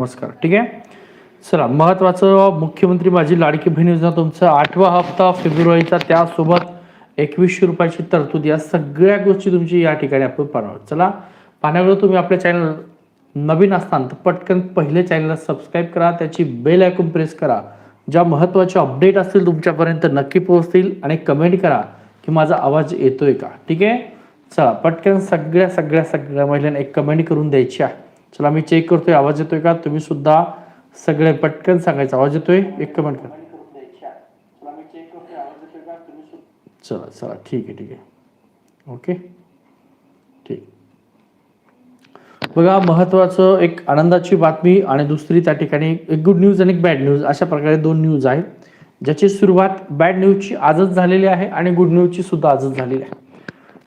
नमस्कार. ठीक आहे? चला महत्वाचं मुख्यमंत्री माझी लाडकी बहीण योजना तुमचा आठवा हप्ता फेब्रुवारीचा त्यासोबत एकवीसशे रुपयाची तरतूद या सगळ्या गोष्टी तुमची या ठिकाणी आपण पाहणार चला पाहण्याकडे तुम्ही आपल्या चॅनल नवीन असताना तर पटकन पहिले चॅनलला सबस्क्राईब करा त्याची बेल आयकॉन प्रेस करा. ज्या महत्त्वाचे अपडेट असतील तुमच्यापर्यंत नक्की पोहोचतील आणि कमेंट करा की माझा आवाज येतोय का. ठीक आहे? चला पटकन सगळ्या सगळ्या सगळ्या महिलांना एक कमेंट करून द्यायची आहे. चला मी चेक करतोय. आवाज येतोय का? तुम्ही सुद्धा सगळे पटकन सांगायचा. आवाज येतोय? एक कमेंट करा. चला चला. ठीक आहे ठीक आहे. ओके ठीक. बघा महत्वाचं एक आनंदाची बातमी आणि दुसरी त्या ठिकाणी एक गुड न्यूज आणि एक बॅड न्यूज अशा प्रकारे दोन न्यूज आहेत. ज्याची सुरुवात बॅड न्यूजची आजच झालेली आहे आणि गुड न्यूजची सुद्धा आजच झालेली आहे.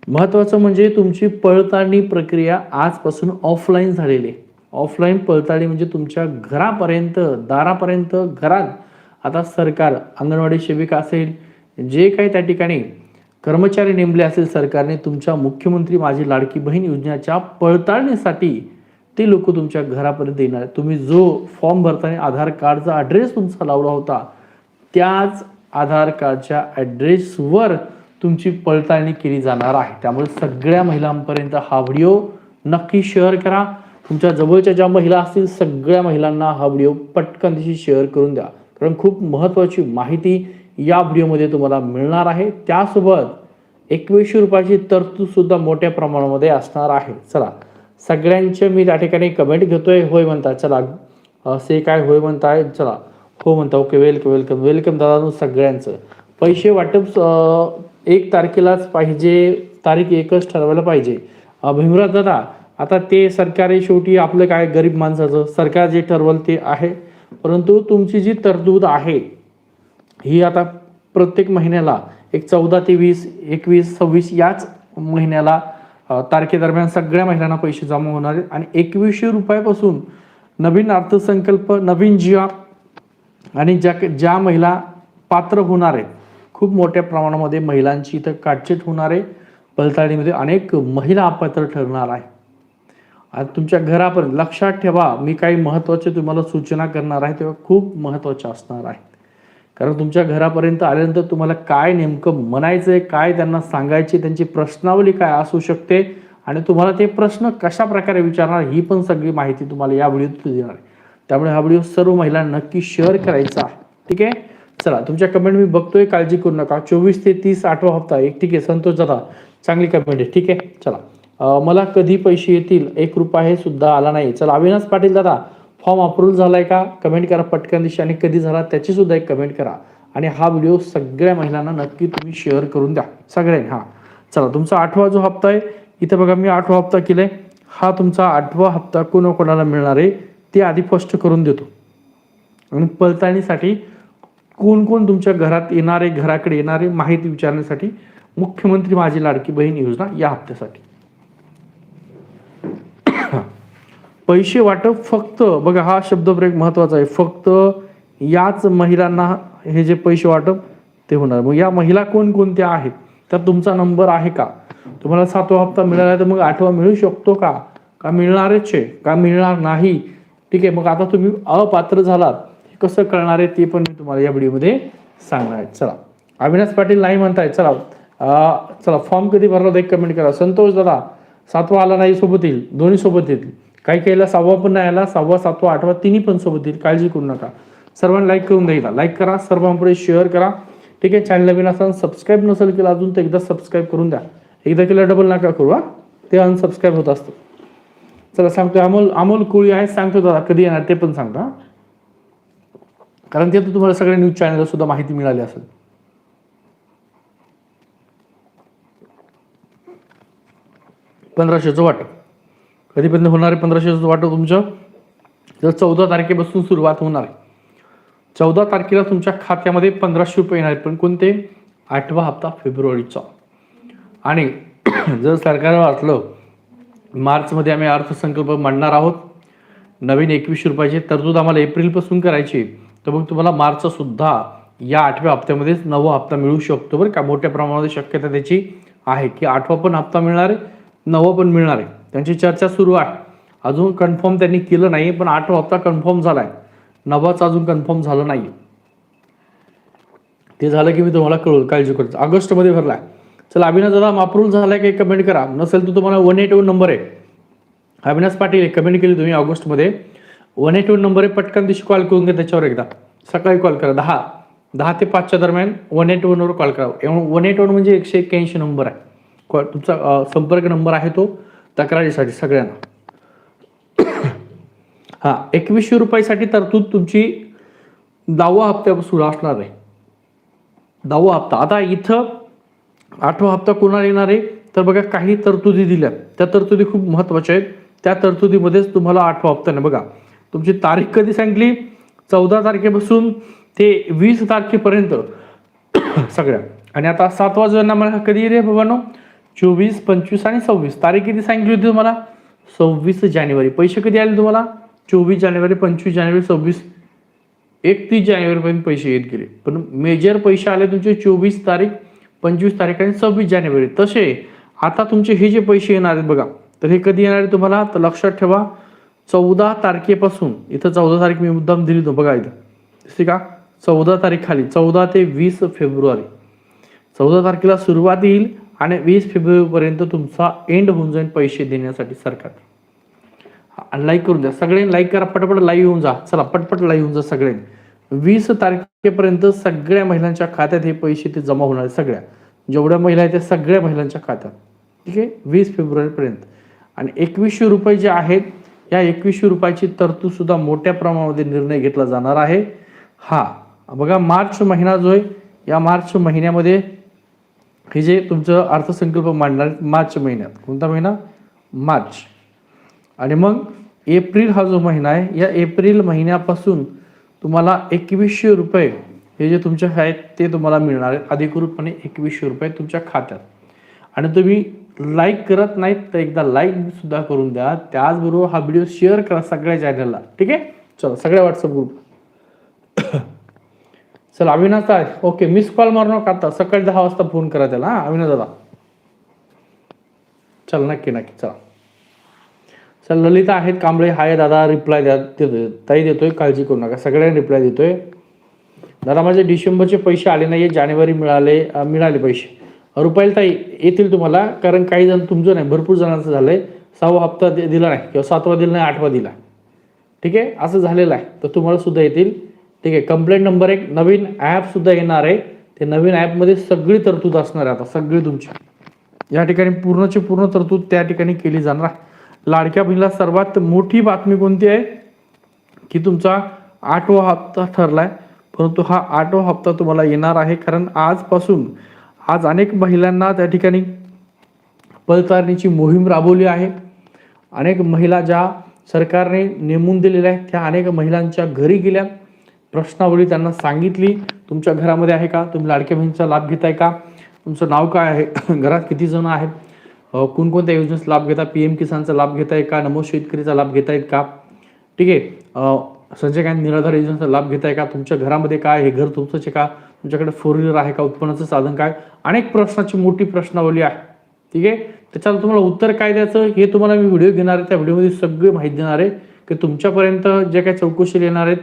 महत्वाचं म्हणजे तुमची पळताळणी प्रक्रिया आजपासून ऑफलाईन झालेली आहे. ऑफलाईन पडताळणी म्हणजे तुमच्या घरापर्यंत दारापर्यंत घरात. आता सरकार अंगणवाडी सेविका असेल जे काही त्या ठिकाणी कर्मचारी नेमले असेल सरकारने तुमच्या मुख्यमंत्री माझी लाडकी बहीण योजनेच्या पडताळणीसाठी ते लोक तुमच्या घरापर्यंत येणार. तुम्ही जो फॉर्म भरताना आधार कार्डचा ॲड्रेस तुमचा लावला होता त्याच आधार कार्डच्या ॲड्रेसवर तुमची पडताळणी केली जाणार आहे. त्यामुळे सगळ्या महिलांपर्यंत हा व्हिडिओ नक्की शेअर करा. तुमच्या जवळच्या ज्या महिला असतील सगळ्या महिलांना हा व्हिडिओ पटकन तिशी शेअर करून द्या. कारण खूप महत्त्वाची माहिती या व्हिडिओमध्ये तुम्हाला मिळणार आहे. त्यासोबत एकवीसशे रुपयाची तरतूद सुद्धा मोठ्या प्रमाणामध्ये असणार आहे. चला सगळ्यांचे मी त्या ठिकाणी कमेंट घेतोय. होय म्हणता चला. असे काय होय म्हणताय चला. हो म्हणता ओके वेलकम वेलकम वेलकम दादा सगळ्यांचं. पैसे वाटप एक तारखेलाच पाहिजे तारीख एकच ठरवायला पाहिजे. भीमराज दादा आता ते सरकारी शेवटी आपलं काय गरीब माणसाचं सरकार जे ठरवलं ते आहे. परंतु तुमची जी तरतूद आहे ही आता प्रत्येक महिन्याला एक चौदा ते वीस एकवीस सव्वीस याच महिन्याला तारखेदरम्यान सगळ्या महिलांना पैसे जमा होणार आहेत. आणि एकवीसशे रुपयापासून नवीन अर्थसंकल्प नवीन जिया आणि ज्या ज्या महिला पात्र होणार आहेत खूप मोठ्या प्रमाणामध्ये महिलांची इथं काटछेट होणार आहे. पलताळीमध्ये अनेक महिला अपात्र ठरणार आहे आणि तुमच्या घरापर्यंत लक्षात ठेवा मी काही महत्त्वाचे तुम्हाला सूचना करणार आहे तेव्हा खूप महत्त्वाच्या असणार आहेत कारण तुमच्या घरापर्यंत आल्यानंतर तुम्हाला काय नेमकं म्हणायचं आहे काय त्यांना सांगायचे त्यांची प्रश्नावली काय असू शकते आणि तुम्हाला ते प्रश्न कशा प्रकारे विचारणार ही पण सगळी माहिती तुम्हाला या व्हिडिओत देणार आहे. त्यामुळे हा व्हिडिओ सर्व महिलांना नक्की शेअर करायचा आहे. ठीक आहे? चला तुमच्या कमेंट मी बघतोय काळजी करू नका. चोवीस ते तीस आठवा हप्ता एक ठीक आहे? संतोष दादा चांगली कमेंट आहे. ठीक आहे? चला. मला कधी पैसे येतील? एक रुपया हे सुद्धा आला नाही. चला अविनाश पाटील दादा फॉर्म अप्रूव्ह झालाय का? कमेंट करा पटकन दिवशी आणि कधी झाला त्याची सुद्धा एक कमेंट करा. आणि हा व्हिडिओ सगळ्या महिलांना नक्की तुम्ही शेअर करून द्या. सगळ्यांनी हा. चला तुमचा आठवा जो हप्ता आहे इथे बघा मी आठवा हप्ता केलाय. हा तुमचा आठवा हप्ता कोणाकोणाला मिळणार आहे ते आधी फस्ट करून देतो. आणि पडताळणीसाठी कोण कोण तुमच्या घरात येणारे घराकडे येणारे माहिती विचारण्यासाठी मुख्यमंत्री माझी लाडकी बहीण योजना या हप्त्यासाठी. पैसे वाटप फक्त बघा हा शब्द ब्रेक महत्त्वाचा आहे फक्त याच महिलांना हे जे पैसे वाटप ते होणार. मग या महिला कोणकोणत्या आहेत? तर तुमचा नंबर आहे का? तुम्हाला सातवा हप्ता मिळाला तर मग आठवा मिळू शकतो का? का मिळणारच आहे? का मिळणार नाही? ठीक आहे मग आता तुम्ही अपात्र झालात. हे कसं कळणार आहे ते पण मी तुम्हाला या व्हिडिओमध्ये सांगणार आहे. चला. अविनाश पाटील नाही म्हणताय. चला. चला फॉर्म कधी भरला एक कमेंट करा. संतोष दादा सातवा आला नाही सोबत येईल. दोन्ही सोबत येतील. काही काहीला सहावा पण नाही आला सहावा सातवा आठवा तिन्ही पण सोबत येईल काळजी करू नका. सर्वांना लाईक करून द्यायला. लाईक करा सर्वांपुढे शेअर करा. ठीक आहे? चॅनल नवीन असताना सबस्क्राईब नसेल केलं अजून तर एकदा सबस्क्राईब करून द्या. एकदा केलं डबल नका करू हा. ते अनसबस्क्राईब होत असतं. चला सांगतो अमोल अमोल कोळी आहे. सांगतो दादा कधी येणार? ते पण सांगता कारण ते तर तुम्हाला सगळ्या न्यूज चॅनलला सुद्धा माहिती मिळाली असेल. पंधराशेचं वाटप. कधीपर्यंत होणार आहे? पंधराशे वाटप तुमचं? तर चौदा तारखेपासून सुरुवात होणार आहे. चौदा तारखेला तुमच्या खात्यामध्ये पंधराशे रुपये येणार आहेत. पण कोणते? आठवा हप्ता फेब्रुवारीचा. आणि जर सरकारनं वाटलं मार्चमध्ये आम्ही अर्थसंकल्प मांडणार आहोत नवीन एकवीसशे रुपयाची तरतूद आम्हाला एप्रिलपासून करायची आहे. तर मग तुम्हाला मार्चसुद्धा या आठव्या हप्त्यामध्येच नवा हप्ता मिळू शकतो बरं का. मोठ्या प्रमाणामध्ये शक्यता त्याची आहे की आठवा पण हप्ता मिळणार आहे नवा पण मिळणार आहे. त्यांची चर्चा सुरू आहे. अजून कन्फर्म त्यांनी केलं नाही पण आठवा हप्ता कन्फर्म झालाय. नवाच अजून कन्फर्म झालं नाही. ते झालं की मी तुम्हाला कळू काळजी करतो ऑगस्टमध्ये भरलाय. चला अविनाश दादा मापरूल झालाय काही कमेंट करा. नसेल तर तुम्हाला वन एट वन नंबर आहे. अविनाश पाटील कमेंट केली तुम्ही ऑगस्टमध्ये. वन एट वन नंबर आहे. पटकन दिवशी कॉल करून घ्या त्याच्यावर एकदा. सकाळी कॉल करा. दहा. दहा ते पाचच्या दरम्यान वन एट वनवर कॉल करा. वन एट वन म्हणजे एकशे एक्क्याऐंशी नंबर आहे. कॉल तुमचा संपर्क नंबर आहे तो. तक्रारीसाठी सगळ्यांना. हां एकवीसशे रुपयासाठी तरतूद तुमची दहावा हप्त्यापासून असणार आहे. दहावा हप्ता. आता इथं आठवा हप्ता कोणाला येणार आहे? तर बघा काही तरतुदी दिल्या. त्या तरतुदी खूप महत्त्वाच्या आहेत. त्या तरतुदीमध्येच तुम्हाला आठवा हप्ता नाही. बघा तुमची तारीख कधी सांगितली चौदा तारखेपासून ते वीस तारखेपर्यंत. सगळ्या. आणि आता सातवा जुना मला कधी रे बाबांनो चोवीस पंचवीस आणि सव्वीस. तारीख किती सांगितली होती तुम्हाला? सव्वीस जानेवारी. पैसे कधी आले तुम्हाला? चोवीस जानेवारी पंचवीस जानेवारी सव्वीस. एकतीस जानेवारीपर्यंत पैसे येत गेले. पण मेजर पैसे आले तुमचे चोवीस तारीख पंचवीस तारीख आणि सव्वीस जानेवारी. तसे आता तुमचे हे जे पैसे येणार आहेत बघा तर हे कधी येणार आहे तुम्हाला? तर लक्षात ठेवा चौदा तारखेपासून इथं चौदा तारीख मी मुद्दाम दिली तो बघा इथं. दिसते का? चौदा तारीख खाली चौदा ते वीस फेब्रुवारी. चौदा तारखेला सुरुवात येईल आणि वीस फेब्रुवारीपर्यंत तुमचा एंड होऊन जाईल पैसे देण्यासाठी सरकार. लाईक करून द्या. सगळ्यांनी लाईक करा. पटपट लाईव्ह होऊन जा. चला पटपट लाईव्ह होऊन जा सगळ्यांनी. वीस तारखेपर्यंत सगळ्या महिलांच्या खात्यात हे पैसे ते जमा होणार आहेत सगळ्या. जेवढ्या महिला आहेत त्या सगळ्या महिलांच्या खात्यात. ठीक आहे? वीस फेब्रुवारीपर्यंत. आणि एकवीसशे रुपये जे आहेत या एकवीसशे रुपयाची तरतूद सुद्धा मोठ्या प्रमाणामध्ये निर्णय घेतला जाणार आहे. हा बघा मार्च महिना जो आहे या मार्च महिन्यामध्ये हे जे तुमचं अर्थसंकल्प मांडणार आहेत मार्च महिन्यात. कोणता महिना? मार्च. आणि मग एप्रिल हा जो महिना आहे या एप्रिल महिन्यापासून तुम्हाला एकवीसशे रुपये हे जे तुमचे आहेत ते तुम्हाला मिळणार आहेत. अधिकृतपणे एकवीसशे रुपये तुमच्या खात्यात. आणि तुम्ही लाईक करत नाहीत तर एकदा लाईक सुद्धा करून द्या. त्याचबरोबर हा व्हिडिओ शेअर करा सगळ्या चॅनलला ठीक आहे? चला सगळ्या व्हॉट्सअप ग्रुप चल अविनाश आहे ओके मिस कॉल मारू नका आता. सकाळी दहा वाजता फोन करा त्याला हा अविनाश दादा. चल नक्की नक्की चला. चल ललिता आहेत कांबळे हाय दादा रिप्लाय द्या देतोय ताई देतोय काळजी करू नका. सगळ्यांना रिप्लाय देतोय. दादा माझे डिसेंबरचे पैसे आले नाही जानेवारी मिळाले मिळाले पैसे. रुपयाला ताई येतील तुम्हाला कारण काही जण तुमचं नाही भरपूर जणांचं झालंय. सहावा हप्ता दिला नाही किंवा सातवा दिला नाही आठवा दिला. ठीक आहे? असं झालेलं आहे. तर तुम्हाला सुद्धा येतील. ठीक आहे कंप्लेंट नंबर एक नवीन ॲप सुद्धा येणार आहे. ते नवीन ॲपमध्ये सगळी तरतूद असणार आहे आता सगळी तुमची. या ठिकाणी पूर्णची पूर्ण तरतूद त्या ठिकाणी केली जाणार आहे. लाडक्या बहिणीला सर्वात मोठी बातमी कोणती आहे? की तुमचा आठवा हप्ता ठरलाय परंतु हा आठवा हप्ता तुम्हाला येणार आहे कारण आजपासून आज अनेक महिलांना त्या ठिकाणी पदतारणीची मोहीम राबवली आहे. अनेक महिला ज्या सरकारने नेमून दिलेल्या आहेत त्या अनेक महिलांच्या घरी गेल्या. प्रश्नावली त्यांना सांगितली तुमच्या घरामध्ये आहे का? तुम्ही लाडक्या बहिणीचा लाभ घेताय का? तुमचं नाव काय आहे? घरात किती जण आहेत? कोणकोणत्या योजनेचा लाभ घेता? पी एम किसानचा लाभ घेताय का? नमो शेतकरीचा लाभ घेतायत का? ठीक आहे. संजय गांधी निराधार योजनेचा लाभ घेताय का? तुमच्या घरामध्ये काय हे घर तुमचंच आहे का? तुमच्याकडे फोर व्हीलर आहे का? उत्पन्नाचं साधन काय? अनेक प्रश्नाची मोठी प्रश्नावली आहे. ठीक आहे? त्याच्यावर तुम्हाला उत्तर काय द्यायचं? हे तुम्हाला मी व्हिडिओ घेणार आहे. त्या व्हिडिओमध्ये सगळी माहिती देणार आहे. की तुमच्यापर्यंत जे काही चौकशी येणार आहेत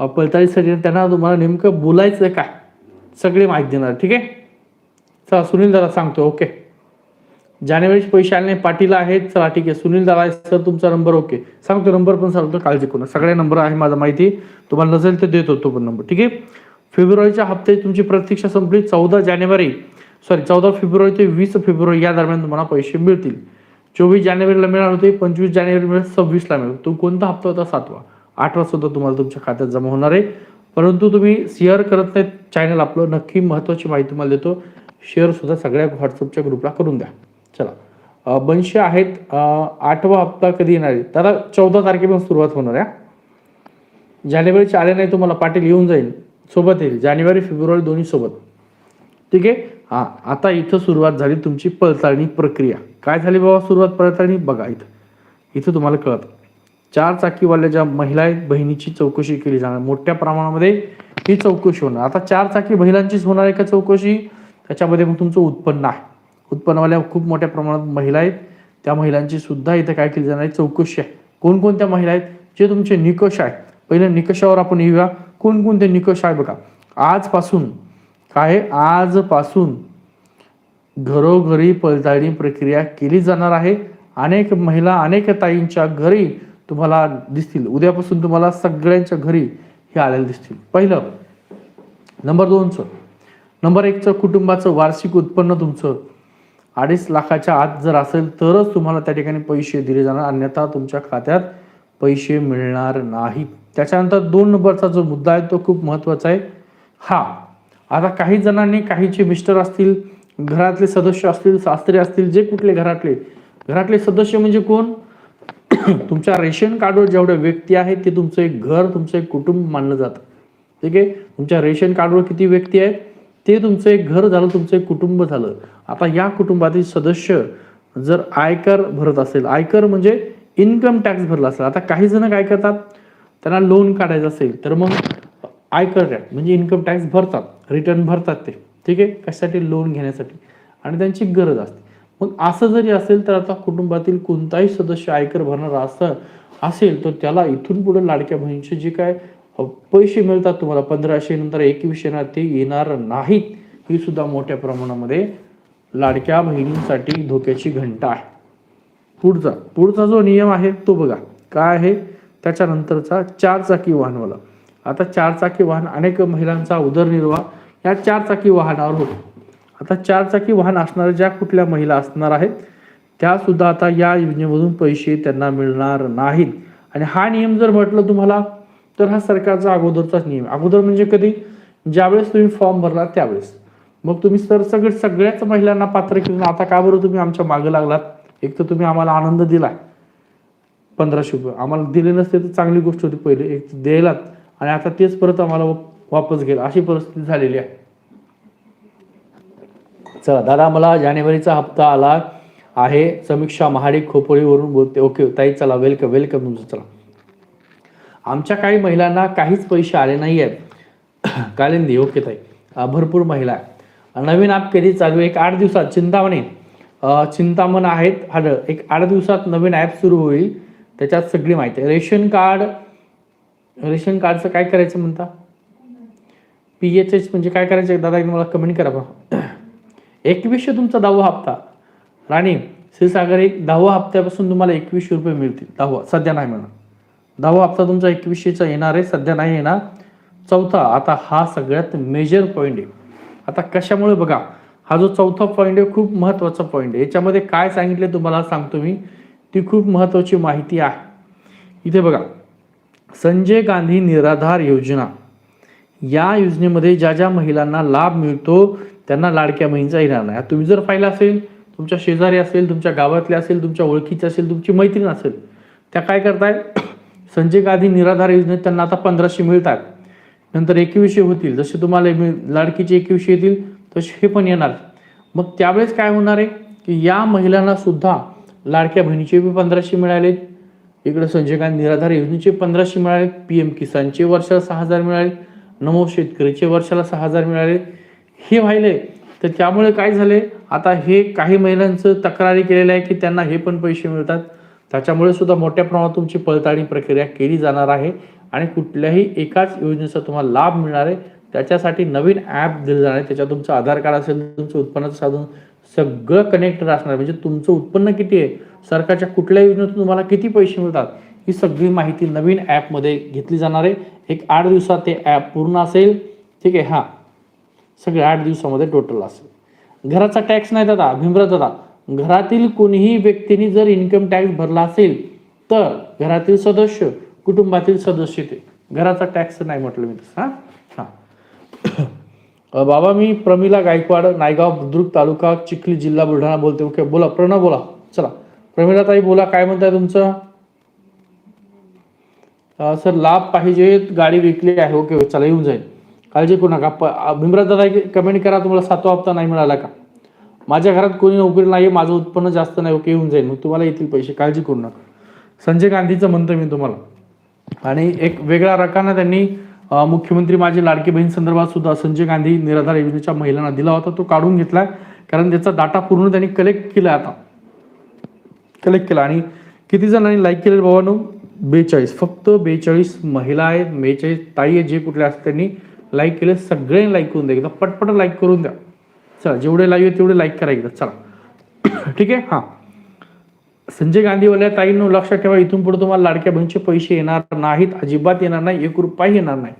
अ, पडताळीसाठी त्यांना तुम्हाला नेमकं बोलायचं काय? सगळी माहिती देणार ठीक आहे? चला सुनील दादा सांगतो ओके. जानेवारीचे पैसे आले नाही पाटीला आहेत चला ठीक आहे. सुनील दादा आहे सर तुमचा नंबर ओके. सांगतो नंबर पण सांगतो काळजी करू सगळे नंबर आहे माझा माहिती. तुम्हाला नसेल तर देतो तो पण नंबर ठीक आहे? फेब्रुवारीच्या हप्त्याची तुमची प्रतीक्षा संपली. चौदा जानेवारी सॉरी चौदा फेब्रुवारी ते वीस फेब्रुवारी या दरम्यान तुम्हाला पैसे मिळतील. चोवीस जानेवारीला मिळणार होते पंचवीस जानेवारी मिळेल सव्वीसला मिळेल तो कोणता हप्ता होता? सातवा. आठवा सुद्धा तुम्हाला तुमच्या खात्यात जमा होणार आहे. परंतु तुम्ही शेअर करत नाहीत चॅनल आपलं नक्की महत्त्वाची माहिती तुम्हाला देतो. शेअर सुद्धा सगळ्या व्हॉट्सअपच्या ग्रुपला करून द्या. चला. अ, बनशे आहेत. आठवा हप्ता कधी येणार आहे? त्याला चौदा तारखेपासून सुरुवात होणार आहे. जानेवारी आले नाही तुम्हाला पाटील येऊन जाईल. सोबत येईल. जानेवारी फेब्रुवारी दोन्ही सोबत. ठीक आहे? हा आता इथं सुरुवात झाली तुमची पडताळणी प्रक्रिया. काय झाली बाबा सुरुवात पडताळणी बघा इथं. इथं तुम्हाला कळत. चार चाकीवाल्या ज्या महिला आहेत बहिणीची चौकशी केली जाणार. मोठ्या प्रमाणामध्ये ही चौकशी होणार. आता चार चाकी महिलांचीच होणार आहे का चौकशी? त्याच्यामध्ये मग तुमचं उत्पन्न आहे. उत्पन्नवाल्या खूप मोठ्या प्रमाणात महिला आहेत. त्या महिलांची सुद्धा इथे काय केली जाणार आहे? चौकशी आहे. कोणकोणत्या महिला आहेत? जे तुमचे निकष आहेत. पहिल्या निकषावर आपण येऊया. कोणकोणते निकष आहे बघा. आजपासून काय आजपासून घरोघरी पडताळणी प्रक्रिया केली जाणार आहे. अनेक महिला अनेक ताईंच्या घरी तुम्हाला दिसतील. उद्यापासून तुम्हाला सगळ्यांच्या घरी हे आलेले दिसतील. पहिलं नंबर दोनचं नंबर एकचं कुटुंबाचं वार्षिक उत्पन्न तुमचं. अडीच लाखाच्या आत जर असेल तरच तुम्हाला त्या ठिकाणी पैसे दिले जाणार. अन्यथा तुमच्या खात्यात पैसे मिळणार नाहीत त्याच्यानंतर दोन नंबरचा जो मुद्दा आहे तो खूप महत्त्वाचा आहे. हा आता काही जणांनी काहीचे मिस्टर असतील घरातले सदस्य असतील सासरे असतील जे कुठले घरातले. घरातले सदस्य म्हणजे कोण? तुमच्या रेशन कार्डवर जेवढे व्यक्ती आहेत ते तुमचं एक घर तुमचं एक कुटुंब मानलं जातं. ठीक आहे? तुमच्या रेशन कार्डवर किती व्यक्ती आहेत ते तुमचं एक घर झालं तुमचं एक कुटुंब झालं. आता या कुटुंबातील सदस्य जर आयकर भरत असेल आयकर म्हणजे इन्कम टॅक्स भरला असेल. आता काही जण काय करतात त्यांना लोन काढायचं असेल तर मग आयकर टॅक्स म्हणजे इन्कम टॅक्स भरतात रिटर्न भरतात ते. ठीक आहे? कशासाठी? लोन घेण्यासाठी. आणि त्यांची गरज असते. मग असं जरी असेल तर आता कुटुंबातील कोणताही सदस्य आयकर भरणारा असं असेल तर त्याला इथून पुढे लाडक्या बहिणीचे जे काय पैसे मिळतात तुम्हाला पंधराशे नंतर एकवीसशे ना ते येणार नाहीत. ही सुद्धा मोठ्या प्रमाणामध्ये लाडक्या बहिणींसाठी धोक्याची घंटा आहे. पुढचा पुढचा जो नियम आहे तो बघा. काय आहे? त्याच्यानंतरचा चारचाकी वाहनवाला. आता चारचाकी वाहन अनेक महिलांचा उदरनिर्वाह या चारचाकी वाहनावर होतो. आता चार चाकी वाहन असणाऱ्या ज्या कुठल्या महिला असणार आहेत त्या सुद्धा आता या योजनेमधून पैसे त्यांना मिळणार नाहीत. आणि हा नियम जर म्हटलं तुम्हाला तर हा सरकारचा अगोदरचाच नियम अगोदर म्हणजे कधी? ज्यावेळेस तुम्ही फॉर्म भरला त्यावेळेस. मग तुम्ही सर सगळे सगळ्याच महिलांना पात्र केलं. आता का बरं तुम्ही आमच्या मागे लागलात? एक तर तुम्ही आम्हाला आनंद दिला पंधराशे रुपये. आम्हाला दिले नसते तर चांगली गोष्ट होती पहिले. एक द्यायलात. आणि आता तेच परत आम्हाला वापस गेलं अशी परिस्थिती झालेली आहे. चला दादा मला जानेवारीचा हप्ता आला आहे. समीक्षा महाडिक खोपोळीवरून बोलते. ओके ताई चला वेलकम वेलकम तुमचं चला. आमच्या काही महिलांना काहीच पैसे आले नाही आहेत. कालिंदी ओके ताई. भरपूर महिला आहे नवीन ॲप कधी चालू आहे? एक आठ दिवसात. चिंतामणी. चिंतामण आहेत. हाड एक आठ दिवसात नवीन ॲप सुरू होईल. त्याच्यात सगळी माहिती आहे. रेशन कार्ड रेशन कार्डचं काय करायचं म्हणता? पी एच एच म्हणजे काय करायचं? दादा मला कमेंट करा बा एकवीसशे तुमचा दहावा हप्ता. राणी श्रीसागर एक दहावा हप्त्यापासून तुम्हाला एकवीसशे रुपये मिळतील. दहावा सध्या नाही मिळणार. दहावा हप्ता तुमचा एकवीसशेचा येणार आहे सध्या नाही येणार. चौथा आता हा सगळ्यात मेजर पॉईंट आहे. आता कशामुळे बघा हा जो चौथा पॉईंट आहे खूप महत्त्वाचा पॉईंट आहे. याच्यामध्ये काय सांगितले तुम्हाला सांगतो मी. ती खूप महत्त्वाची माहिती आहे. इथे बघा संजय गांधी निराधार योजना. या योजनेमध्ये ज्या ज्या महिलांना लाभ मिळतो त्यांना लाडक्या बहिणीचा येणार नाही. तुम्ही जर पाहिलं असेल तुमच्या शेजारी असेल तुमच्या गावातले असेल तुमच्या ओळखीचे असेल तुमची मैत्रीण असेल त्या काय करताय? संजय गांधी निराधार योजनेत त्यांना आता पंधराशे मिळतात. नंतर एकवीसशे होतील. जसे तुम्हाला मिळ- लाडकीचे एकवीसशे येतील तसे हे पण येणार. मग त्यावेळेस काय होणार आहे? की या महिलांना सुद्धा लाडक्या बहिणीचे बी पंधराशे मिळाले. इकडे संजय गांधी निराधार योजनेचे पंधराशे मिळाले. पी एम किसानचे वर्षाला सहा हजार मिळाले. नमो शेतकरीचे वर्षाला सहा हजार मिळाले. हे व्हायले तर त्यामुळे काय झाले आता हे काही महिलांचं तक्रारी केलेलं आहे की त्यांना हे पण पैसे मिळतात. त्याच्यामुळे सुद्धा मोठ्या प्रमाणात तुमची पडताळणी प्रक्रिया केली जाणार आहे आणि कुठल्याही एकाच योजनेचा तुम्हाला लाभ मिळणार आहे. त्याच्यासाठी नवीन ॲप दिलं जाणार आहे. त्याच्यात तुमचं आधार कार्ड असेल तुमचं उत्पन्नाचं साधन सगळं कनेक्टेड असणार म्हणजे तुमचं उत्पन्न किती आहे? सरकारच्या कुठल्या योजनेतून तुम्हाला किती पैसे मिळतात? ही सगळी माहिती नवीन ॲपमध्ये घेतली जाणार आहे. एक आठ दिवसात ते ॲप पूर्ण असेल. ठीक आहे? हां. सगळे आठ दिवसामध्ये टोटल असेल. घराचा टॅक्स नाही दादा भीमराज दादा. घरातील कोणीही व्यक्तीने जर इन्कम टॅक्स भरला असेल तर घरातील सदस्य कुटुंबातील सदस्य ते. घराचा टॅक्स नाही म्हटलं मी तसं हां? हां. बाबा मी प्रमिला गायकवाड नायगाव बुद्रुक तालुका चिखली जिल्हा बुलढाणा बोलते. ओके बोला प्रणव बोला. चला. प्रमिला ताई बोला काय म्हणताय तुमचं? सर लाभ पाहिजे गाडी विकली आहे. ओके चला येऊन जाईल. काळजी करू नका. प- कमेंट करा तुम्हाला सातवा हप्ता नाही मिळाला का? माझ्या घरात कोणी नोकरी नाही माझं उत्पन्न जास्त नाही ओके येऊन जाईल. मग तुम्हाला येतील पैसे काळजी करू नका. संजय गांधीचं म्हणतो मी तुम्हाला. आणि एक वेगळा रकाना त्यांनी मुख्यमंत्री माझी लाडकी बहीण संदर्भात सुद्धा संजय गांधी निराधार योजनेच्या महिलांना दिला होता तो काढून घेतलाय. कारण त्याचा डाटा पूर्ण त्यांनी कलेक्ट केला आता. कलेक्ट केला. आणि किती जणांनी लाईक केलेलं बाबांनो बेचाळीस. फक्त बेचाळीस महिला आहेत बेचाळीस ताई आहेत जे कुठल्या असतात त्यांनी. लाईक केले सगळे लाईक करून द्या. एकदा पटपट लाईक करून द्या. चला जेवढे लाईव्ह आहे तेवढे लाईक करा एकदा. चला. ठीक आहे? हां. संजय गांधीवाल्या ताईंनो लक्षात ठेवा इथून पुढे तुम्हाला लाडक्या बहिणीचे पैसे येणार नाहीत अजिबात येणार नाही एक रुपयाही येणार नाही.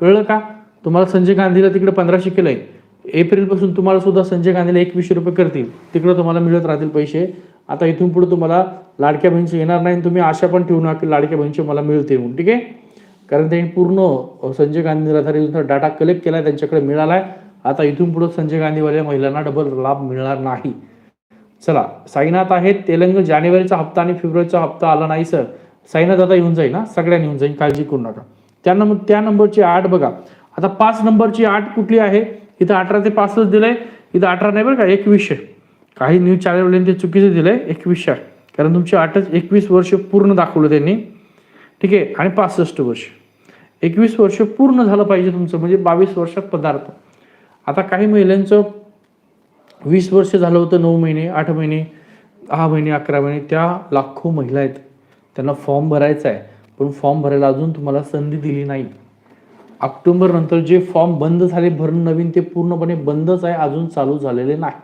कळलं का? तुम्हाला संजय गांधीला तिकडे पंधराशे केलंय. एप्रिलपासून तुम्हाला सुद्धा संजय गांधीला एकवीसशे रुपये करतील. तिकडे तुम्हाला मिळत राहतील पैसे. आता इथून पुढे तुम्हाला लाडक्या बहिणीचे येणार नाही आणि तुम्ही आशा पण ठेवू नका की लाडक्या बहिणीचे मला मिळतील म्हणून. ठीक आहे? कारण त्यांनी पूर्ण संजय गांधी निराधार डाटा कलेक्ट केला त्यांच्याकडे मिळालाय. आता इथून पुढे संजय गांधीवाल्या महिलांना डबल लाभ मिळणार नाही. चला साईनाथ आहेत तेलंगण जानेवारीचा हप्ता आणि फेब्रुवारीचा हप्ता आला नाही सर. साईनाथ आता येऊन जाईल ना सगळ्यांनी येऊन जाईल काळजी करू नका. त्या नंबर त्या नंबरची आठ बघा. आता पाच नंबरची आठ कुठली आहे? इथं अठरा ते पाचच दिलंय. इथं अठरा नाही बरं का एकवीसशे. काही न्यूज चॅनलवाल्यांनी ते चुकीचं दिलंय एकवीसशे. कारण तुमची आठच एकवीस वर्ष पूर्ण दाखवलं त्यांनी. ठीक आहे? आणि पासष्ट वर्ष. एकवीस वर्ष पूर्ण झालं पाहिजे तुमचं म्हणजे बावीस वर्षात पदार्थ. आता काही महिलांचं वीस वर्ष झालं होतं नऊ महिने आठ महिने दहा महिने अकरा महिने त्या लाखो महिला आहेत. त्यांना फॉर्म भरायचा आहे पण फॉर्म भरायला अजून तुम्हाला संधी दिली नाही. ऑक्टोबर नंतर जे फॉर्म बंद झाले भरणं नवीन ते पूर्णपणे बंदच आहे अजून चालू झालेले नाही.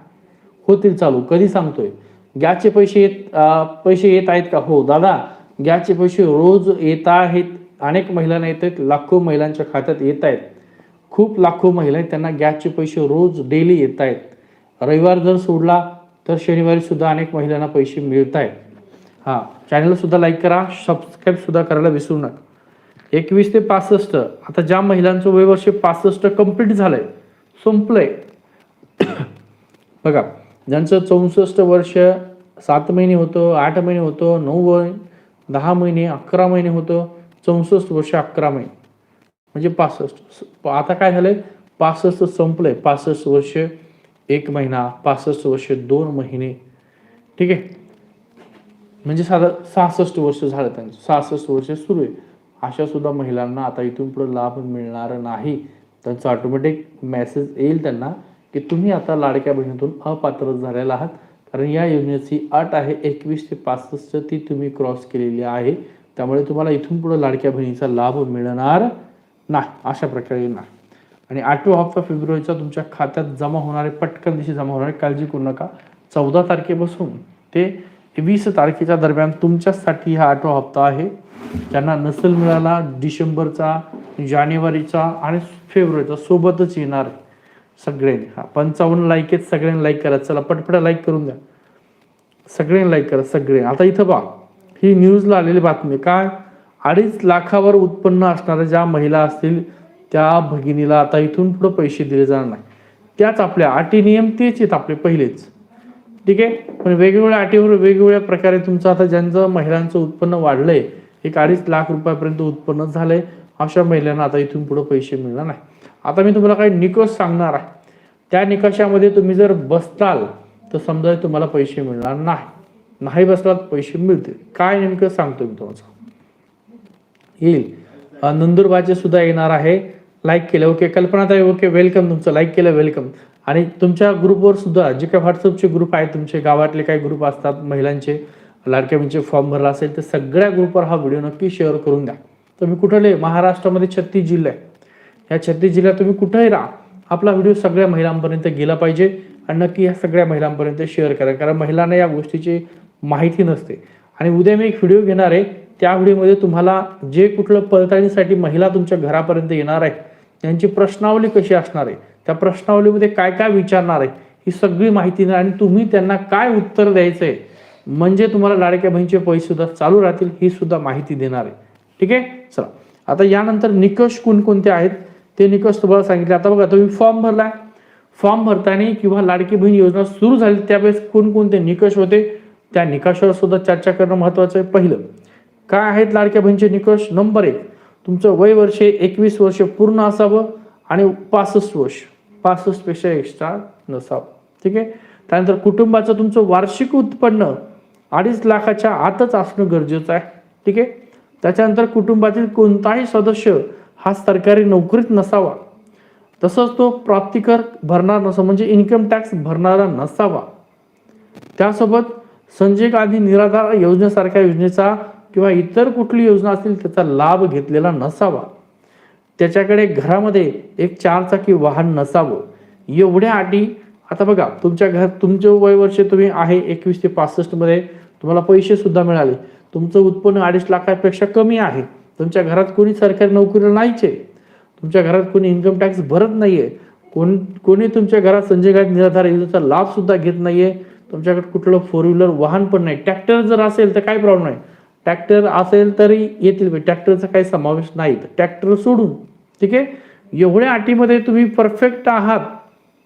होतील चालू कधी सांगतोय? गॅसचे पैसे येत पैसे येत आहेत का? हो दादा गॅसचे पैसे रोज येत आहेत. अनेक महिलांना येत आहेत लाखो महिलांच्या खात्यात येत आहेत खूप लाखो महिला आहेत त्यांना गॅसचे पैसे रोज डेली येत आहेत रविवार जर सोडला तर शनिवारी सुद्धा अनेक महिलांना पैसे मिळत आहेत हां चॅनल सुद्धा लाईक करा सबस्क्राईब सुद्धा करायला विसरू नका. एकवीस ते पासष्ट आता ज्या महिलांचं वय वर्ष पासष्ट कंप्लीट झालंय संपलंय. बघा ज्यांचं चौसष्ट वर्ष सात महिने होतं आठ महिने होतं नऊ वय दहा महिने अकरा महिने होतं चौसष्ट वर्ष अकरा महिने. म्हणजे पासष्ट आता काय झालंय? पासष्ट संपलंय. पासष्ट वर्ष एक महिना पासष्ट वर्ष दोन महिने. ठीक आहे? म्हणजे साधा सहासष्ट वर्ष झालं त्यांचं. सहासष्ट वर्ष सुरू आहे. अशा सुद्धा महिलांना आता इथून पुढे लाभ मिळणार नाही. त्यांचं ऑटोमॅटिक मेसेज येईल त्यांना की तुम्ही आता लाडक्या बहिणीतून अपात्र झालेला आहात. कारण या योजनेची अट आहे एकवीस ते पासष्ट ती तुम्ही क्रॉस केलेली आहे. त्यामुळे तुम्हाला इथून पुढे लाडक्या बहिणीचा लाभ मिळणार नाही अशा प्रकारे येणार. आणि आठवा हप्ता फेब्रुवारीचा तुमच्या खात्यात जमा होणारे पटकन दिवशी जमा होणारे काळजी करू नका. चौदा तारखेपासून ते वीस तारखेच्या दरम्यान तुमच्यासाठी हा आठवा हप्ता आहे. ज्यांना नसेल मिळाला डिसेंबरचा जानेवारीचा आणि फेब्रुवारीचा सोबतच येणार सगळ्यांनी. हा पंचावन्न लाईक आहेत सगळ्यांनी लाईक करा. चला पटपट लाईक करून द्या. सगळ्यांनी लाईक करा सगळे आता इथं पहा ही न्यूजला आलेली बातमी. काय? अडीच लाखावर उत्पन्न असणाऱ्या ज्या महिला असतील त्या भगिनीला आता इथून पुढे पैसे दिले जाणार नाही त्याच आपल्या अटी नियम तेच आहेत आपले पहिलेच. ठीक आहे? पण वेगवेगळ्या अटीवर वेगवेगळ्या प्रकारे तुमचं आता ज्यांचं महिलांचं उत्पन्न वाढलंय एक अडीच लाख रुपयापर्यंत उत्पन्न झालंय अशा महिलांना आता इथून पुढे पैसे मिळणार नाही आता मी तुम्हाला काही निकष सांगणार आहे. त्या निकषामध्ये तुम्ही जर बसताल तर समजा तुम्हाला पैसे मिळणार नाही नाही बसलात पैसे मिळतील. काय नेमकं सांगतो मी तुम्हाला? येईल. नंदुरबारचे सुद्धा येणार आहे. लाईक केलं ओके. कल्पना ताई ओके. वेलकम तुमचं. लाईक केलं वेलकम आणि तुमच्या ग्रुपवर सुद्धा जे काही व्हॉट्सअपचे ग्रुप आहेत तुमचे गावातले काही ग्रुप असतात महिलांचे लाडक्या म्हणजे फॉर्म भरला असेल तर सगळ्या ग्रुपवर हा व्हिडिओ नक्की शेअर करून द्या. तुम्ही कुठले? महाराष्ट्रामध्ये छत्तीस जिल्हे आहे या छत्तीस जिल्ह्यात तुम्ही कुठेही राहा. आपला व्हिडिओ सगळ्या महिलांपर्यंत गेला पाहिजे. आणि नक्की या सगळ्या महिलांपर्यंत शेअर करा. कारण महिलांना या गोष्टीची माहिती नसते. आणि उद्या मी एक व्हिडिओ घेणार आहे. त्या व्हिडिओमध्ये तुम्हाला जे कुठलं पडताळणीसाठी महिला तुमच्या घरापर्यंत येणार आहे त्यांची प्रश्नावली कशी असणार आहे त्या प्रश्नावलीमध्ये काय काय विचारणार आहे ही सगळी माहिती आणि तुम्ही त्यांना काय उत्तर द्यायचं आहे म्हणजे तुम्हाला लाडक्या बहिणीचे पैसे सुद्धा चालू राहतील ही सुद्धा माहिती देणार आहे. ठीक आहे? चला. आता यानंतर निकष कोणकोणते आहेत? ते निकष तुम्हाला सांगितले. आता बघा तुम्ही फॉर्म भरलाय. फॉर्म भरताना किंवा लाडकी बहीण योजना सुरू झाली त्यावेळेस कोणकोणते निकष होते? त्या निकषावर सुद्धा चर्चा करणं महत्वाचं आहे. पहिलं काय आहेत लाडक्या बहिणीचे निकष? नंबर एक तुमचं वय वर्ष एकवीस वर्ष पूर्ण असावं आणि पासष्ट वर्ष पासष्टपेक्षा एक्स्ट्रा नसावं. ठीक आहे? त्यानंतर कुटुंबाचं तुमचं वार्षिक उत्पन्न अडीच लाखाच्या आतच असणं गरजेचं आहे. ठीक आहे? त्याच्यानंतर कुटुंबातील कोणताही सदस्य हा सरकारी नोकरीत नसावा. तसंच तो प्राप्तिकर भरणार नसावा म्हणजे इन्कम टॅक्स भरणारा नसावा. त्यासोबत संजय गांधी निराधार योजनेसारख्या योजनेचा किंवा इतर कुठली योजना असतील त्याचा लाभ घेतलेला नसावा. त्याच्याकडे घरामध्ये एक चारचाकी वाहन नसावं. एवढ्या अटी आता बघा तुमच्या घर तुमचे वय वर्ष तुम्ही आहे एकवीस ते पासष्टमध्ये तुम्हाला पैसे सुद्धा मिळाले. तुमचं उत्पन्न अडीच लाखापेक्षा कमी आहे. तुमच्या घरात कोणी सरकारी नोकरीला नाहीचे. तुमच्या घरात कोणी इन्कम टॅक्स भरत नाहीये. कोण कोणी तुमच्या घरात संजय गांधी निराधार योजनेचा लाभ सुद्धा घेत नाहीये. तुमच्याकडे कुठलं फोर व्हीलर वाहन पण नाही. ट्रॅक्टर जर असेल तर काही प्रॉब्लेम नाही. ट्रॅक्टर असेल तरी येतील ट्रॅक्टरचा काही समावेश नाही. ट्रॅक्टर सोडून ठीक आहे? एवढ्या अटीमध्ये तुम्ही परफेक्ट आहात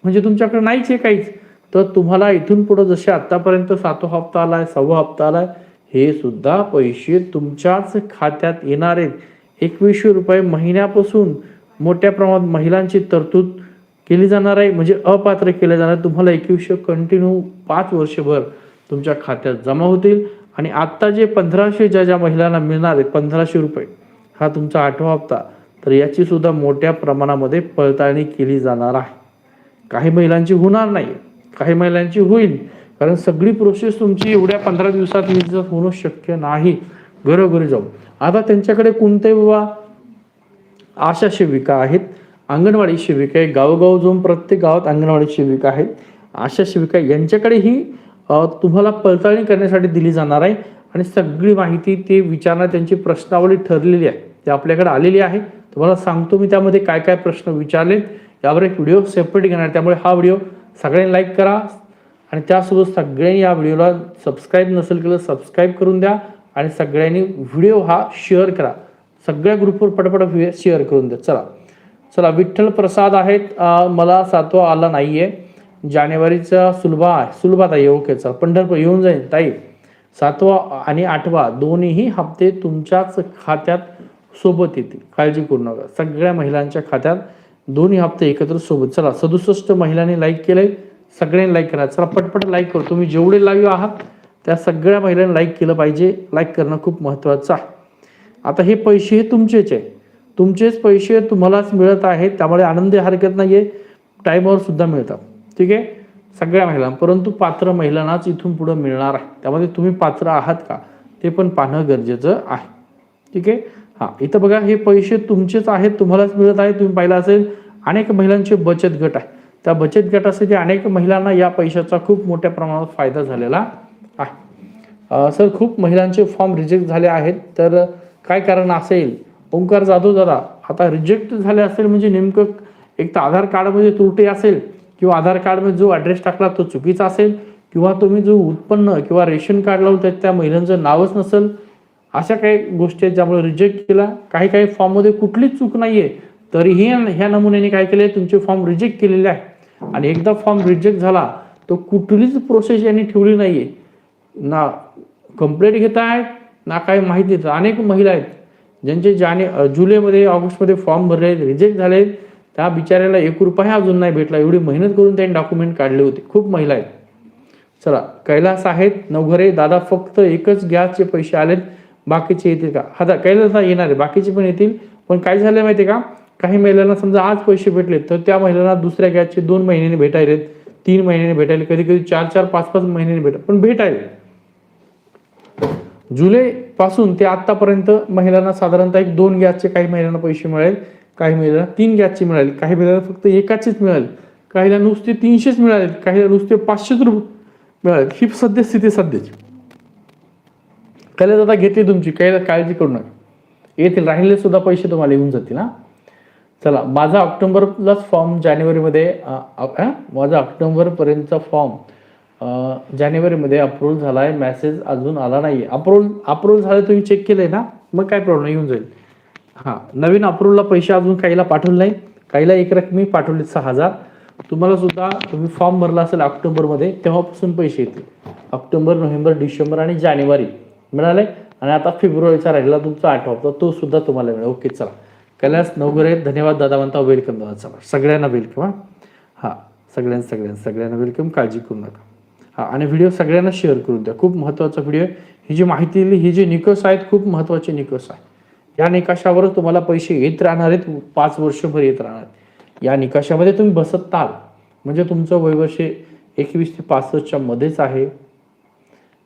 म्हणजे तुमच्याकडे नाहीच आहे काहीच. तर तुम्हाला इथून पुढे जसे आतापर्यंत सातवा हप्ता आलाय सहावा हप्ता आलाय हे सुद्धा पैसे तुमच्याच खात्यात येणार आहेत. एकवीसशे रुपये महिन्यापासून मोठ्या प्रमाणात महिलांची तरतूद केली जाणार आहे म्हणजे अपात्र केले जाणार तुम्हाला एकवीसशे कंटिन्यू पाच वर्षभर तुमच्या खात्यात जमा होतील. आणि आत्ता जे पंधराशे ज्या ज्या महिलांना मिळणार आहेत पंधराशे रुपये हा तुमचा आठवा हप्ता. तर याची सुद्धा मोठ्या प्रमाणामध्ये पडताळणी केली जाणार आहे. काही महिलांची होणार नाही काही महिलांची होईल. कारण सगळी प्रोसेस तुमची एवढ्या पंधरा दिवसात वीस होणं शक्य नाही. घरोघरी जाऊन. आता त्यांच्याकडे कोणते बाबा आशा सेविका आहेत. अंगणवाडी शिविका आहे. गावोगाव जाऊन प्रत्येक गावात अंगणवाडी शिविका आहेत. आशा शिविका यांच्याकडे ही तुम्हाला पडताळणी करण्यासाठी दिली जाणार आहे. आणि सगळी माहिती ते विचारणार त्यांची प्रश्नावली ठरलेली आहे. ते आपल्याकडे आलेली आहे. तुम्हाला सांगतो मी त्यामध्ये काय काय प्रश्न विचारले. यावर एक व्हिडिओ सेपरेट घेणार. आहे. त्यामुळे हा व्हिडिओ सगळ्यांनी लाईक करा. आणि त्यासोबत सगळ्यांनी या व्हिडिओला सबस्क्राईब नसेल केलं सबस्क्राईब करून द्या. आणि सगळ्यांनी व्हिडिओ हा शेअर करा. सगळ्या ग्रुपवर पटपट शेअर करून द्या. चला. चला विठ्ठल प्रसाद आहेत. मला सातवा आला नाहीये. जानेवारीचा सुलभा आहे. सुलभा ताई ओके चला पंढरपूर येऊन जाईल. ताई सातवा आणि आठवा दोन्हीही हप्ते तुमच्याच खात्यात सोबत येतील. काळजी करू नका. सगळ्या महिलांच्या खात्यात दोन्ही हप्ते एकत्र सोबत. चला सदुसष्ट महिलांनी लाईक केलंय. सगळ्यांनी लाईक करा. चला पटपट लाईक करू. तुम्ही जेवढे लाईव्ह आहात त्या सगळ्या महिलांनी लाईक केलं पाहिजे. लाईक करणं खूप महत्त्वाचं आहे. आता हे पैसे हे तुमचेच आहे. तुमचेच पैसे तुम्हालाच मिळत आहेत त्यामुळे आनंदी हरकत नाहीये. टाईमवर सुद्धा मिळतात. ठीक आहे? सगळ्या महिला परंतु पात्र महिलांनाच इथून पुढे मिळणार आहे. त्यामध्ये तुम्ही पात्र आहात का? ते पण पाहणं गरजेचं आहे. ठीक आहे? हां इथं बघा हे पैसे तुमचेच आहेत तुम्हालाच मिळत आहे तुम्ही पाहिलं असेल. अनेक महिलांचे बचत गट आहे. त्या बचत गटासाठी अनेक महिलांना या पैशाचा खूप मोठ्या प्रमाणात फायदा झालेला आहे. सर खूप महिलांचे फॉर्म रिजेक्ट झाले आहेत. तर काय कारण असेल? ओंकार जाधव दादा आता रिजेक्ट झाले असेल म्हणजे नेमकं एक तर आधार कार्डमध्ये त्रुटी असेल किंवा आधार कार्डमध्ये जो ॲड्रेस टाकला तो चुकीचा असेल किंवा तुम्ही जो उत्पन्न किंवा रेशन कार्ड लावून त्यात त्या महिलांचं नावच नसेल अशा काही गोष्टी आहेत ज्यामुळे रिजेक्ट केला. काही काही फॉर्ममध्ये कुठलीच चूक नाही आहे तरीही ह्या नमुन्याने काय केले तुमचे फॉर्म रिजेक्ट केलेले आहे आणि एकदा फॉर्म रिजेक्ट झाला तो कुठलीच प्रोसेस यांनी ठेवली नाही आहे ना कंप्लेंट घेत आहेत ना काही माहिती देत अनेक महिला आहेत. ज्यांचे जाने जुलैमध्ये ऑगस्टमध्ये फॉर्म भरले रिजेक्ट झाले त्या बिचाऱ्याला एक रुपया अजून नाही भेटला. एवढी मेहनत करून त्यांनी डॉक्युमेंट काढले होते. खूप महिला आहेत. चला कैलास आहेत नवघरे दादा फक्त एकच गॅसचे पैसे आलेत बाकीचे येतील का? हा दा- कैलास येणार आहे. बाकीचे पण येतील. पण काय झालं माहिती का? काही महिलांना समजा आज पैसे भेटले तर त्या महिलांना दुसऱ्या गॅसचे दोन महिन्याने भेटायले तीन महिन्याने भेटायले कधी कधी चार चार पाच पाच महिन्याने भेटा पण भेटायले. जुलै पासून ते आतापर्यंत महिलांना साधारणतः एक दोन गॅसचे काही महिलांना पैसे मिळेल काही महिलांना तीन गॅसचे मिळाले काही महिलांना फक्त एकाचेच मिळाले काहीला नुसते तीनशेच मिळाले काहीला नुसते पाचशेच रुपये मिळाले ही सद्यस्थिती सध्याची. काही आता घेतली तुमची काही काळजी करू नका. येथील राहिले सुद्धा पैसे तुम्हाला येऊन जातील हा. चला माझा ऑक्टोबरलाच फॉर्म जानेवारीमध्ये माझा ऑक्टोबरपर्यंतचा फॉर्म जानेवारीमध्ये अप्रूव्हल झाला आहे मेसेज अजून आला नाही आहे अप्रूव्हल अप्रूव्ह झालं तुम्ही चेक केलंय ना? मग काय प्रॉब्लेम येऊन जाईल. हां नवीन अप्रूव्हलला पैसे अजून काहीला पाठवले नाही काहीला एक रकमी पाठवले सहा हजार. तुम्हाला सुद्धा तुम्ही फॉर्म भरला असेल ऑक्टोबरमध्ये तेव्हापासून पैसे येतील. ऑक्टोबर नोव्हेंबर डिसेंबर आणि जानेवारी. मिळाले आणि आता फेब्रुवारीचा राहिला तुमचा आठवा हप्ता तो सुद्धा तुम्हाला मिळेल. ओके चला. कैलास नवगरे धन्यवाद दादा म्हणता वेलकम दादा चला सगळ्यांना वेलकम हां. हां सगळ्यांना सगळ्यांना सगळ्यांना वेलकम काळजी करू नका. आणि व्हिडिओ सगळ्यांना शेअर करून द्या. खूप महत्त्वाचा व्हिडिओ आहे. ही जी माहिती दिली ही जे निकष आहेत खूप महत्त्वाचे निकष आहे या निकषावरच तुम्हाला पैसे येत राहणार आहेत पाच वर्षभर येत राहणार आहेत. या निकषामध्ये तुम्ही बसत ताल म्हणजे तुमचं वय एकवीस ते पासष्टच्या मध्येच आहे.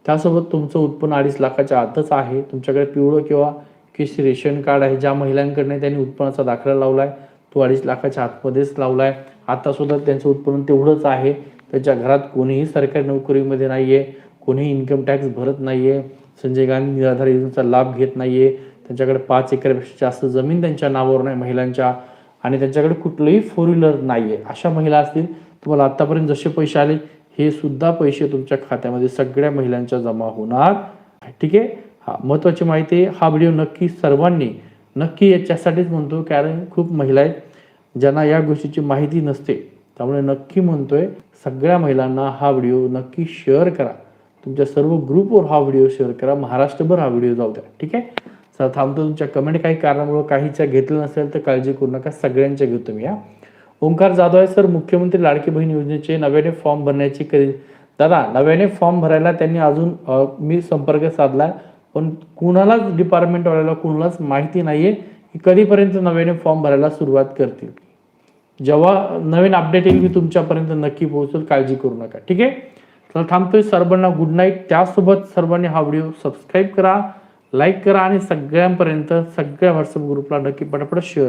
त्यासोबत तुमचं उत्पन्न अडीच लाखाच्या आतच आहे. तुमच्याकडे पिवळं किंवा केशी रेशन कार्ड आहे. ज्या महिलांकडनं त्यांनी उत्पन्नाचा दाखला लावलाय तो अडीच लाखाच्या आतमध्येच लावलाय. आता सुद्धा त्यांचं उत्पन्न तेवढंच आहे. त्याच्या घरात कोणीही सरकारी नोकरीमध्ये नाही आहे कोणीही इन्कम टॅक्स भरत नाही आहे संजय गांधी निराधार योजनेचा लाभ घेत नाही आहे त्यांच्याकडे पाच एकरपेक्षा जास्त जमीन त्यांच्या नावावर नाही महिलांच्या आणि त्यांच्याकडे कुठलंही फोर व्हीलर नाही आहे अशा महिला असतील तुम्हाला आतापर्यंत जसे पैसे आले हे सुद्धा पैसे तुमच्या खात्यामध्ये सगळ्या महिलांच्या जमा होणार. ठीक आहे? हा महत्वाची माहिती आहे हा व्हिडिओ नक्की सर्वांनी नक्की याच्यासाठीच म्हणतो कारण खूप महिला आहेत ज्यांना या गोष्टीची माहिती नसते. त्यामुळे नक्की म्हणतोय सगळ्या महिलांना हा व्हिडिओ नक्की शेअर करा. तुमच्या सर्व ग्रुपवर हा व्हिडिओ शेअर करा. महाराष्ट्रभर हा व्हिडिओ जाऊ द्या. ठीक आहे? सर थांबतो. तुमच्या कमेंट काही कारणामुळे काहीच्या घेतलं नसेल तर काळजी करू नका. सगळ्यांच्या घेऊ तुम्ही हा. ओंकार जाधव आहे सर. मुख्यमंत्री लाडकी बहीण योजनेचे नव्याने फॉर्म भरण्याची कधी दादा नव्याने फॉर्म भरायला त्यांनी अजून मी संपर्क साधला पण कुणालाच डिपार्टमेंटवाल्याला कुणालाच माहिती नाहीये की कधीपर्यंत नव्याने फॉर्म भरायला सुरुवात करतील. जेव्हा नवीन अपडेट येईल मी तुमच्यापर्यंत नक्की पोहोचेल काळजी करू नका. ठीक आहे? तर थांबतोय सर्वांना गुड नाईट त्यासोबत सर्वांनी हा व्हिडिओ सबस्क्राईब करा लाईक करा आणि सगळ्यांपर्यंत सगळ्या व्हॉट्सअप ग्रुपला नक्की पटापट शेअर